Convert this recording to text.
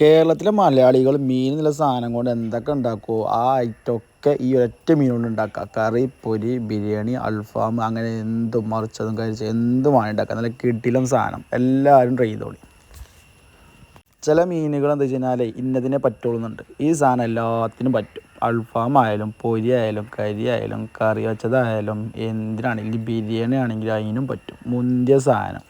കേരളത്തിലെ മലയാളികൾ മീൻ എന്നുള്ള സാധനം കൊണ്ട് എന്തൊക്കെ ഉണ്ടാക്കുമോ ആ ഐറ്റമൊക്കെ ഈ ഒറ്റ മീൻ കൊണ്ട് ഉണ്ടാക്കുക. കറി പൊരി ബിരിയാണി അൽഫാം അങ്ങനെ എന്തും മറിച്ചതും കരിച്ച എന്തും വേണം നല്ല കിടിലം സാധനം. എല്ലാവരും ട്രൈ ചെയ്തോളി. ചില മീനുകൾ എന്താ വെച്ച് കഴിഞ്ഞാൽ ഇന്നതിനെ പറ്റുള്ളൂന്നുണ്ട്. ഈ സാധനം എല്ലാത്തിനും പറ്റും. അൽഫാം ആയാലും പൊരി ആയാലും കരി ആയാലും കറി വെച്ചതായാലും എന്തിനാണെങ്കിലും ബിരിയാണി ആണെങ്കിലും അതിനും പറ്റും. മുന്തിയ സാധനം.